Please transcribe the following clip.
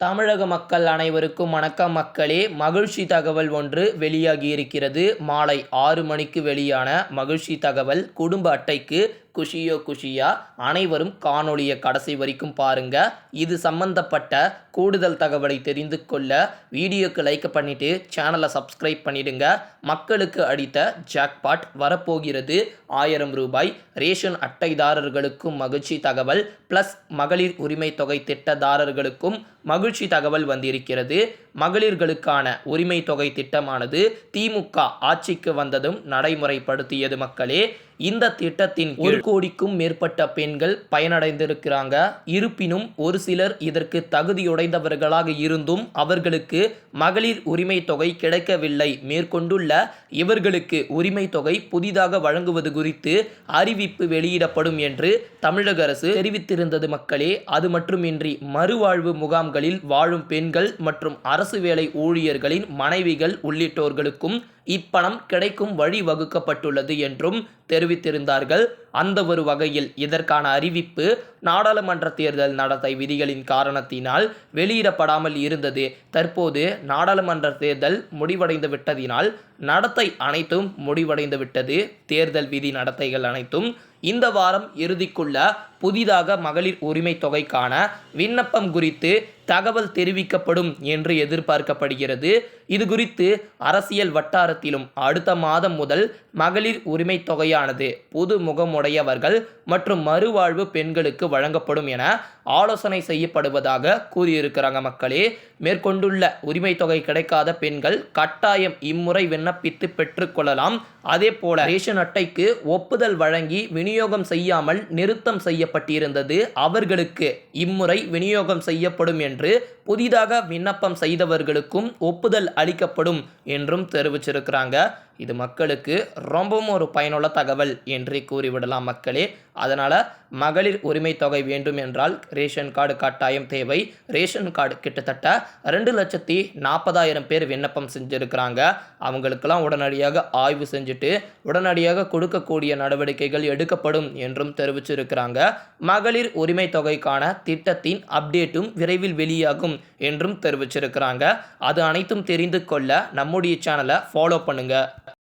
தமிழக மக்கள் அனைவருக்கும் வணக்கம் மக்களே. மகிழ்ச்சி தகவல் ஒன்று வெளியாகி இருக்கிறது மாலை ஆறு மணிக்கு வெளியான மகிழ்ச்சி தகவல் குடும்ப அட்டைக்கு குஷியோ குஷியா அனைவரும் காணொளியை கடைசி வரைக்கும் பாருங்க. இது சம்பந்தப்பட்ட கூடுதல் தகவலை தெரிந்து கொள்ள வீடியோக்கு லைக் பண்ணிட்டு சேனலை சப்ஸ்கிரைப் பண்ணிடுங்க. மக்களுக்கு அடித்த ஜாக்பாட் வரப்போகிறது. ஆயிரம் ரூபாய். ரேஷன் அட்டைதாரர்களுக்கும் மகிழ்ச்சி தகவல். ப்ளஸ் மகளிர் உரிமை தொகை திட்டதாரர்களுக்கும் மகிழ்ச்சி தகவல் வந்திருக்கிறது. மகளிர்களுக்கான உரிமை தொகை திட்டமானது திமுக ஆட்சிக்கு வந்ததும் நடைமுறைப்படுத்தியது மக்களே. இந்த திட்டத்தின் ஒரு கோடிக்கும் மேற்பட்ட பெண்கள் பயனடைந்திருக்கிறாங்க. இருப்பினும் ஒரு சிலர் இதற்கு தகுதியுடைந்தவர்களாக இருந்தும் அவர்களுக்கு மகளிர் உரிமை தொகை கிடைக்கவில்லை. மேற்கொண்டுள்ள இவர்களுக்கு உரிமை தொகை புதிதாக வழங்குவது குறித்து அறிவிப்பு வெளியிடப்படும் என்று தமிழக அரசு தெரிவித்திருந்தது மக்களே. அது மட்டுமின்றி மறுவாழ்வு முகாம்களில் வாழும் பெண்கள் மற்றும் அரசு அரசு வேலை ஊழியர்களின் மனைவிகள் உள்ளிட்டோர்களுக்கும் இப்பணம் கிடைக்கும் வழி வகுக்கப்பட்டுள்ளது என்றும் தெரிவித்திருந்தார்கள். அந்த ஒரு வகையில் இதற்கான அறிவிப்பு நாடாளுமன்ற தேர்தல் நடத்தை விதிகளின் காரணத்தினால் வெளியிடப்படாமல் இருந்தது. தற்போது நாடாளுமன்ற தேர்தல் முடிவடைந்து விட்டதினால் நடத்தை அனைத்தும் முடிவடைந்து விட்டது. தேர்தல் விதி நடத்தைகள் அனைத்தும் இந்த வாரம் இறுதிக்குள்ள புதிதாக மகளிர் உரிமை தொகைக்கான விண்ணப்பம் குறித்து தகவல் தெரிவிக்கப்படும் என்று எதிர்பார்க்கப்படுகிறது. இது குறித்து அரசியல் வட்டாரத்திலும் அடுத்த மாதம் முதல் மகளிர் உரிமை தொகையானது புது முகமுடையவர்கள் மற்றும் மறுவாழ்வு பெண்களுக்கு வழங்கப்படும் என ஆலோசனை செய்யப்படுவதாக கூறியிருக்கிறாங்க மக்களே. மேற்கொண்டுள்ள உரிமை தொகை கிடைக்காத பெண்கள் கட்டாயம் இம்முறை விண்ணப்பித்து பெற்றுக்கொள்ளலாம் அதே போல ரேஷன் அட்டைக்கு ஒப்புதல் வழங்கி விநியோகம் செய்யாமல் நிறுத்தம் செய்யப்பட்டிருந்தது. அவர்களுக்கு இம்முறை விநியோகம் செய்யப்படும் என்று புதிதாக விண்ணப்பம் செய்தவர்களுக்கும் ஒப்புதல் அளிக்கப்படும் என்றும் தெரிவிச்சிருக்கிறாங்க. இது மக்களுக்கு ரொம்பவும் ஒரு பயனுள்ள தகவல் என்றே கூறிவிடலாம் மக்களே. அதனால் மகளிர் உரிமை தொகை வேண்டும் என்றால் ரேஷன் கார்டு கட்டாயம் தேவை. ரேஷன் கார்டு கிட்டத்தட்ட ரெண்டு லட்சத்தி நாற்பதாயிரம் பேர் விண்ணப்பம் செஞ்சுருக்கிறாங்க. அவங்களுக்கெல்லாம் உடனடியாக ஆய்வு செஞ்சுட்டு உடனடியாக கொடுக்கக்கூடிய நடவடிக்கைகள் எடுக்கப்படும் என்றும் தெரிவிச்சிருக்கிறாங்க. மகளிர் உரிமை தொகைக்கான திட்டத்தின் அப்டேட்டும் விரைவில் வெளியாகும் என்றும் தெரிவிச்சிருக்கிறாங்க. அது அனைத்தும் தெரிந்து கொள்ள நம்முடைய சேனலை ஃபாலோ பண்ணுங்கள்